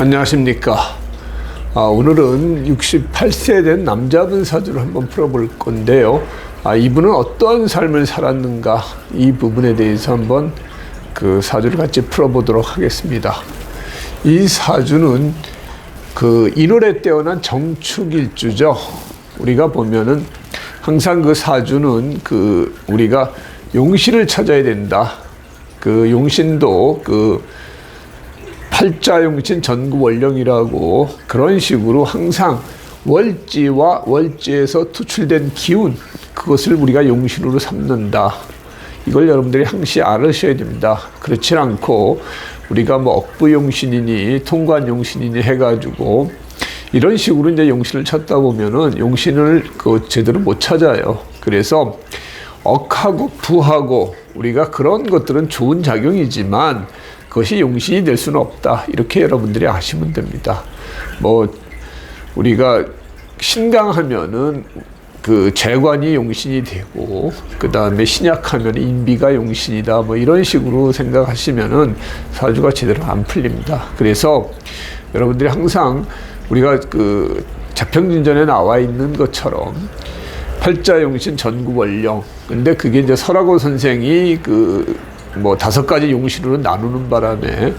안녕하십니까. 아, 오늘은 68세 된 남자분 사주를 한번 풀어볼 건데요. 아, 이분은 어떤 삶을 살았는가 이 부분에 대해서 한번 그 사주를 같이 풀어보도록 하겠습니다. 이 사주는 그 인월에 태어난 정축일주죠. 우리가 보면은 항상 그 사주는 그 우리가 용신을 찾아야 된다. 그 용신도 그 팔자용신 전구원령이라고 그런 식으로 항상 월지와 월지에서 투출된 기운 그것을 우리가 용신으로 삼는다. 이걸 여러분들이 항시 알으셔야 됩니다. 그렇지 않고 우리가 뭐 억부용신이니 통관용신이니 해가지고 이런 식으로 이제 용신을 찾다 보면은 용신을 그 제대로 못 찾아요. 그래서 억하고 부하고 우리가 그런 것들은 좋은 작용이지만 그것이 용신이 될 수는 없다. 이렇게 여러분들이 아시면 됩니다. 뭐 우리가 신강하면은 그 재관이 용신이 되고 그 다음에 신약하면 인비가 용신이다 뭐 이런 식으로 생각하시면은 사주가 제대로 안 풀립니다. 그래서 여러분들이 항상 우리가 그 자평진전에 나와 있는 것처럼 팔자용신 전구원령 근데 그게 이제 설하고 선생이 그 뭐 다섯 가지 용신으로 나누는 바람에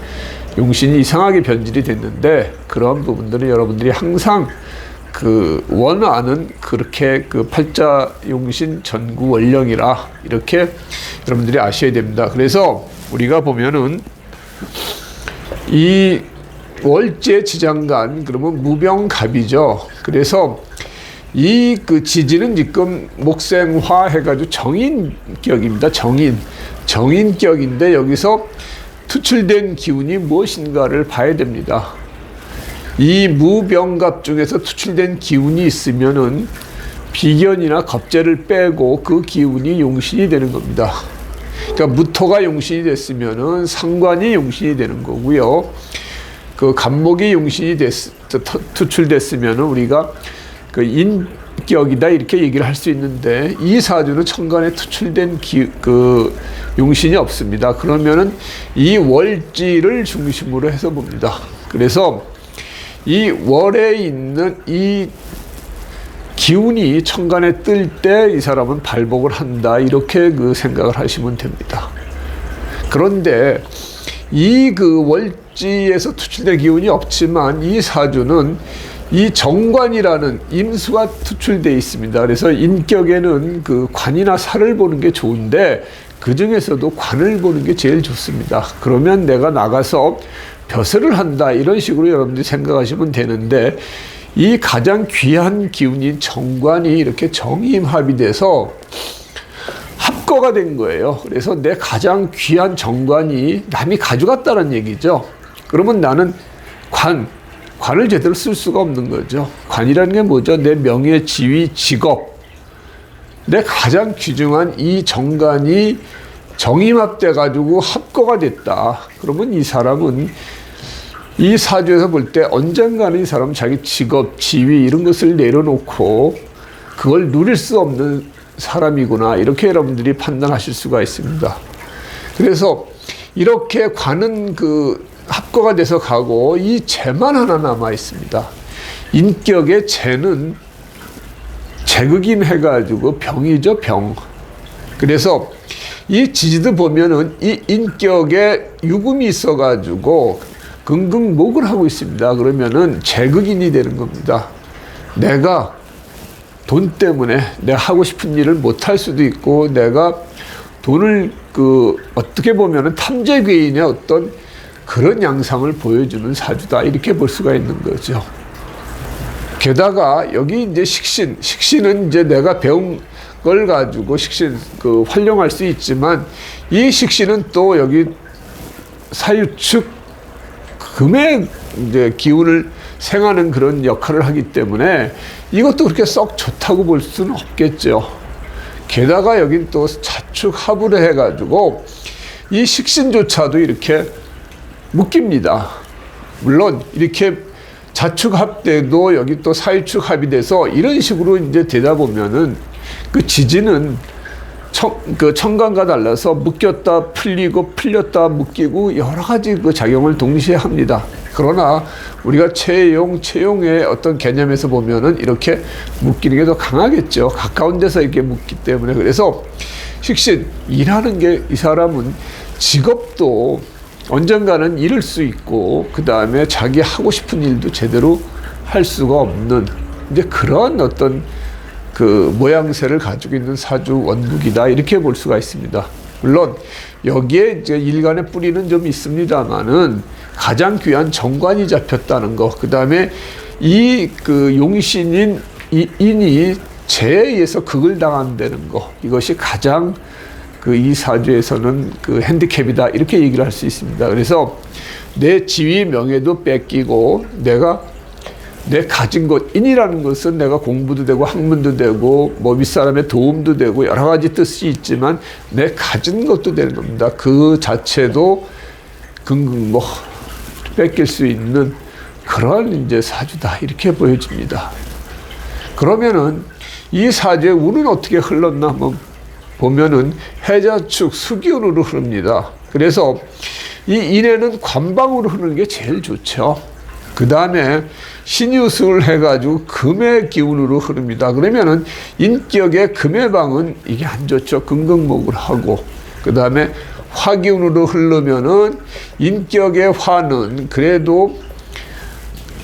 용신이 이상하게 변질이 됐는데 그런 부분들은 여러분들이 항상 그 원하는 그렇게 그 팔자 용신 전구 원령이라 이렇게 여러분들이 아셔야 됩니다. 그래서 우리가 보면은 이 월제 지장간 그러면 무병갑이죠. 그래서 이 그 지지는 지금 목생화 해가지고 정인격입니다. 정인 정인격인데 여기서 투출된 기운이 무엇인가를 봐야 됩니다. 이 무병갑 중에서 투출된 기운이 있으면은 비견이나 겁재를 빼고 그 기운이 용신이 되는 겁니다. 그러니까 무토가 용신이 됐으면은 상관이 용신이 되는 거고요. 그 간목이 용신이 됐, 투출됐으면은 우리가 그 인격이다 이렇게 얘기를 할 수 있는데 이 사주는 천간에 투출된 기, 그 용신이 없습니다. 그러면은 이 월지를 중심으로 해서 봅니다. 그래서 이 월에 있는 이 기운이 천간에 뜰 때 이 사람은 발복을 한다 이렇게 그 생각을 하시면 됩니다. 그런데 이 그 월지에서 투출된 기운이 없지만 이 사주는 이 정관이라는 임수가 투출되어 있습니다. 그래서 인격에는 그 관이나 살을 보는 게 좋은데 그 중에서도 관을 보는 게 제일 좋습니다. 그러면 내가 나가서 벼슬을 한다 이런 식으로 여러분들이 생각하시면 되는데 이 가장 귀한 기운인 정관이 이렇게 정임합이 돼서 합거가 된 거예요. 그래서 내 가장 귀한 정관이 남이 가져갔다는 얘기죠. 그러면 나는 관, 관을 제대로 쓸 수가 없는 거죠. 관이라는 게 뭐죠? 내 명예, 지위, 직업. 내 가장 귀중한 이 정관이 정임합돼 가지고 합거가 됐다. 그러면 이 사람은 이 사주에서 볼 때 언젠가는 이 사람은 자기 직업, 지위 이런 것을 내려놓고 그걸 누릴 수 없는 사람이구나. 이렇게 여러분들이 판단하실 수가 있습니다. 그래서 이렇게 관은 그 합거가 돼서 가고 이 재만 하나 남아 있습니다. 인격의 재는 재극인 해가지고 병이죠, 병. 그래서 이 지지도 보면은 이 인격에 유금이 있어가지고 긍긍목을 하고 있습니다. 그러면은 재극인이 되는 겁니다. 내가 돈 때문에 내가 하고 싶은 일을 못 할 수도 있고 내가 돈을 그 어떻게 보면은 탐재괴인의 어떤 그런 양상을 보여주는 사주다 이렇게 볼 수가 있는 거죠. 게다가 여기 이제 식신, 식신은 이제 내가 배운 걸 가지고 식신 그 활용할 수 있지만 이 식신은 또 여기 사유축 금의 이제 기운을 생하는 그런 역할을 하기 때문에 이것도 그렇게 썩 좋다고 볼 수는 없겠죠. 게다가 여긴 또 자축 합을 해가지고 이 식신조차도 이렇게 묶입니다. 물론 이렇게 자축합 때도 여기 또 사유축합이 돼서 이런 식으로 이제 되다 보면은 그 지지는 청, 그 청간과 달라서 묶였다 풀리고 풀렸다 묶이고 여러 가지 그 작용을 동시에 합니다. 그러나 우리가 채용, 채용의 어떤 개념에서 보면은 이렇게 묶이는 게 더 강하겠죠. 가까운 데서 이렇게 묶기 때문에. 그래서 식신, 일하는 게 이 사람은 직업도 언젠가는 잃을 수 있고, 그 다음에 자기 하고 싶은 일도 제대로 할 수가 없는 이제 그런 어떤 그 모양새를 가지고 있는 사주 원국이다 이렇게 볼 수가 있습니다. 물론 여기에 이제 일간의 뿌리는 좀 있습니다만은 가장 귀한 정관이 잡혔다는 거, 그 다음에 이 그 용신인 이 인이 재에 의해서 극을 당한다는 거, 이것이 가장 그 이 사주에서는 그 핸디캡이다 이렇게 얘기를 할 수 있습니다. 그래서 내 지위 명예도 뺏기고 내가 내 가진 것 인이라는 것은 내가 공부도 되고 학문도 되고 뭐 윗사람의 도움도 되고 여러 가지 뜻이 있지만 내 가진 것도 되는 겁니다. 그 자체도 긍긍 뭐 뺏길 수 있는 그런 이제 사주다 이렇게 보여집니다. 그러면은 이 사주의 운은 어떻게 흘렀나 한번 보면은 해자축 수기운으로 흐릅니다. 그래서 이 인해는 관방으로 흐르는 게 제일 좋죠. 그 다음에 신유승을 해가지고 금의 기운으로 흐릅니다. 그러면은 인격의 금의 방은 이게 안 좋죠. 금극목을 하고 그 다음에 화기운으로 흐르면은 인격의 화는 그래도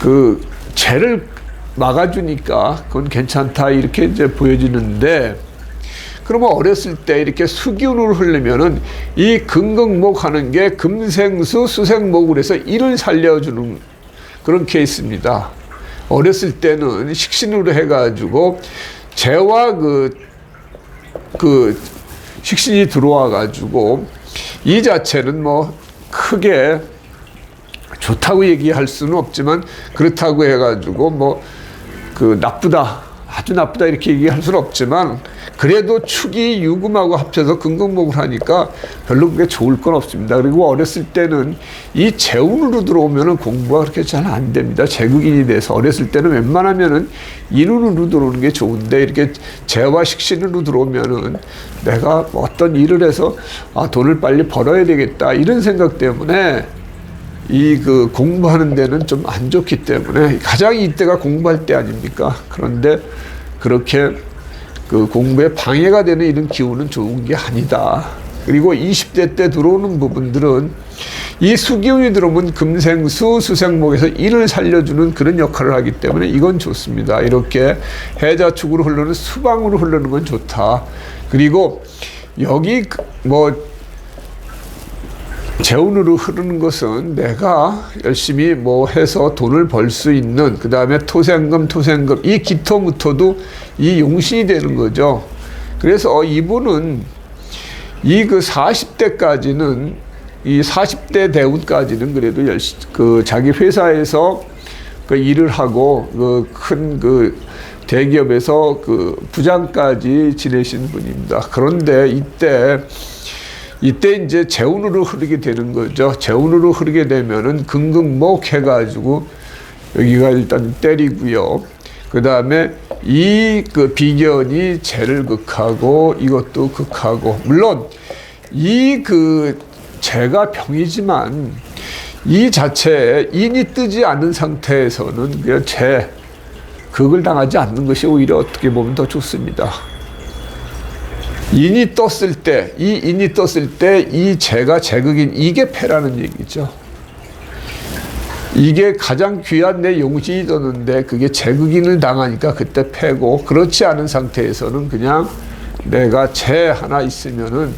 그 죄를 막아주니까 그건 괜찮다 이렇게 이제 보여지는데 그러면 어렸을 때 이렇게 수기운으로 흐르면은 이 금극목 하는 게 금생수 수생목을 해서 이를 살려주는 그런 케이스입니다. 어렸을 때는 식신으로 해가지고 재와 그, 그 식신이 들어와가지고 이 자체는 뭐 크게 좋다고 얘기할 수는 없지만 그렇다고 해가지고 뭐 그 나쁘다 아주 나쁘다 이렇게 얘기할 수는 없지만 그래도 축이 유금하고 합쳐서 금금목을 하니까 별로 그게 좋을 건 없습니다. 그리고 어렸을 때는 이 재운으로 들어오면은 공부가 그렇게 잘 안 됩니다. 재극인이 돼서 어렸을 때는 웬만하면은 인운으로 들어오는 게 좋은데 이렇게 재와 식신으로 들어오면은 내가 어떤 일을 해서 아 돈을 빨리 벌어야 되겠다 이런 생각 때문에 이그 공부하는 데는 좀 안 좋기 때문에 가장 이때가 공부할 때 아닙니까? 그런데 그렇게 그 공부에 방해가 되는 이런 기운은 좋은 게 아니다. 그리고 20대 때 들어오는 부분들은 이 수기운이 들어오면 금생수, 수생목에서 일을 살려주는 그런 역할을 하기 때문에 이건 좋습니다. 이렇게 해자축으로 흐르는 수방으로 흐르는 건 좋다. 그리고 여기 뭐 재운으로 흐르는 것은 내가 열심히 뭐 해서 돈을 벌 수 있는 그 다음에 토생금 토생금 이 기토무토도 이 용신이 되는 거죠. 그래서 이분은 이 그 40대까지는 이 40대 대운까지는 그래도 열심 그 자기 회사에서 그 일을 하고 그 큰그 그 대기업에서 그 부장까지 지내신 분입니다. 그런데 이때 이때 이제 재운으로 흐르게 되는 거죠. 재운으로 흐르게 되면은 긍긍목 해가지고 여기가 일단 때리고요. 그 다음에 이 그 비견이 재를 극하고 이것도 극하고 물론 이 그 재가 병이지만 이 자체에 인이 뜨지 않는 상태에서는 그냥 재 극을 당하지 않는 것이 오히려 어떻게 보면 더 좋습니다. 인이 떴을 때, 이 인이 떴을 때이 재가 재극인 이게 패라는 얘기죠. 이게 가장 귀한 내 용신이 떴는데 그게 재극인을 당하니까 그때 패고 그렇지 않은 상태에서는 그냥 내가 재 하나 있으면은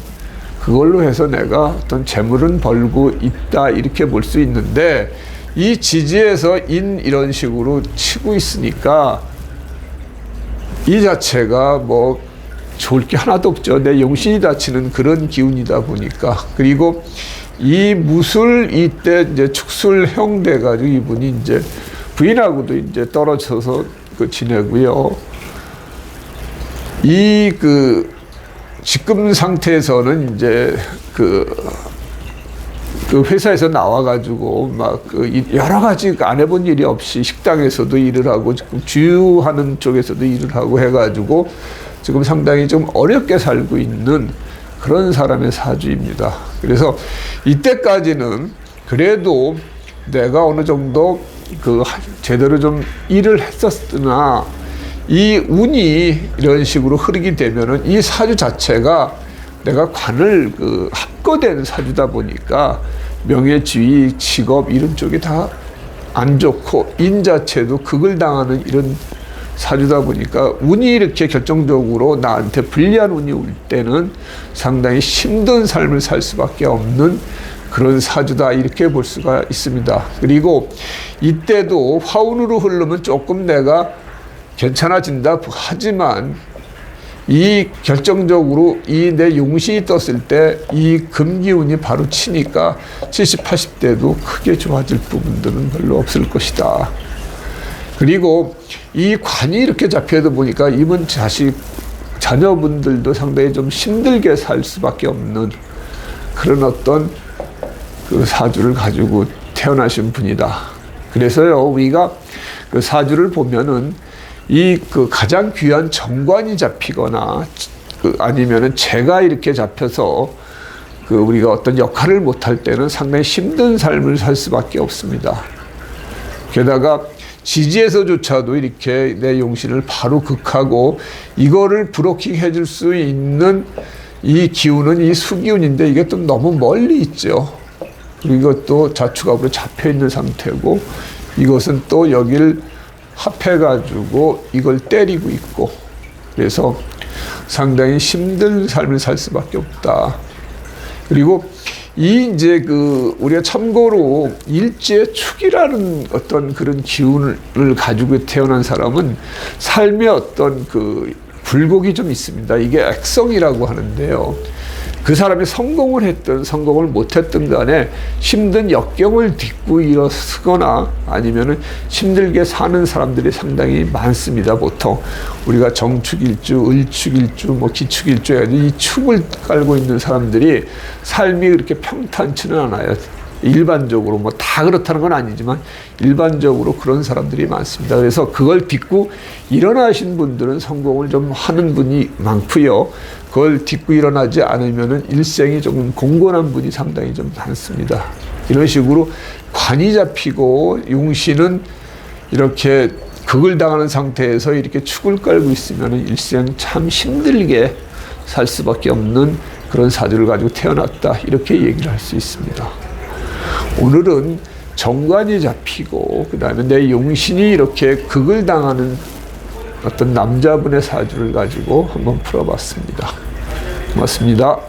그걸로 해서 내가 어떤 재물은 벌고 있다 이렇게 볼 수 있는데 이 지지에서 인 이런 식으로 치고 있으니까 이 자체가 뭐 좋을 게 하나도 없죠. 내 용신이 다치는 그런 기운이다 보니까. 그리고 이 무술 이때 이제 축술형 돼가지고 이분이 이제 부인하고도 이제 떨어져서 그 지내고요. 이 그 지금 상태에서는 이제 그, 그 회사에서 나와가지고 막 그 여러 가지 안 해본 일이 없이 식당에서도 일을 하고 지금 주유하는 쪽에서도 일을 하고 해가지고 지금 상당히 좀 어렵게 살고 있는 그런 사람의 사주입니다. 그래서 이때까지는 그래도 내가 어느 정도 그 하- 제대로 좀 일을 했었으나 이 운이 이런 식으로 흐르게 되면은 이 사주 자체가 내가 관을 그 합거된 사주다 보니까 명예, 지위, 직업 이런 쪽이 다 안 좋고 인 자체도 극을 당하는 이런 사주다 보니까 운이 이렇게 결정적으로 나한테 불리한 운이 올 때는 상당히 힘든 삶을 살 수밖에 없는 그런 사주다 이렇게 볼 수가 있습니다. 그리고 이때도 화운으로 흐르면 조금 내가 괜찮아진다 하지만 이 결정적으로 이 내 용신이 떴을 때 이 금기운이 바로 치니까 70, 80대도 크게 좋아질 부분들은 별로 없을 것이다. 그리고 이 관이 이렇게 잡혀다 보니까 이분 자식 자녀분들도 상당히 좀 힘들게 살 수밖에 없는 그런 어떤 그 사주를 가지고 태어나신 분이다. 그래서요 우리가 그 사주를 보면은 이 그 가장 귀한 정관이 잡히거나 그 아니면은 재가 이렇게 잡혀서 그 우리가 어떤 역할을 못할 때는 상당히 힘든 삶을 살 수밖에 없습니다. 게다가 지지에서조차도 이렇게 내 용신을 바로 극하고 이거를 브로킹 해줄 수 있는 이 기운은 이 수기운인데 이게 또 너무 멀리 있죠. 이것도 자축압으로 잡혀 있는 상태고 이것은 또 여기를 합해가지고 이걸 때리고 있고 그래서 상당히 힘든 삶을 살 수밖에 없다. 그리고 이 이제 그 우리가 참고로 일제 축이라는 어떤 그런 기운을 가지고 태어난 사람은 삶의 어떤 그 굴곡이 좀 있습니다. 이게 액성이라고 하는데요. 그 사람이 성공을 했든 성공을 못했든 간에 힘든 역경을 딛고 일어서거나 아니면은 힘들게 사는 사람들이 상당히 많습니다. 보통 우리가 정축일주, 을축일주, 뭐 기축일주 해가지고 이 축을 깔고 있는 사람들이 삶이 그렇게 평탄치는 않아요. 일반적으로 뭐 다 그렇다는 건 아니지만 일반적으로 그런 사람들이 많습니다. 그래서 그걸 딛고 일어나신 분들은 성공을 좀 하는 분이 많고요. 그걸 딛고 일어나지 않으면은 일생이 조금 공곤한 분이 상당히 좀 많습니다. 이런 식으로 관이 잡히고 용신은 이렇게 극을 당하는 상태에서 이렇게 축을 깔고 있으면 일생 참 힘들게 살 수밖에 없는 그런 사주를 가지고 태어났다 이렇게 얘기를 할 수 있습니다. 오늘은 정관이 잡히고 그 다음에 내 용신이 이렇게 극을 당하는 어떤 남자분의 사주를 가지고 한번 풀어봤습니다. 고맙습니다.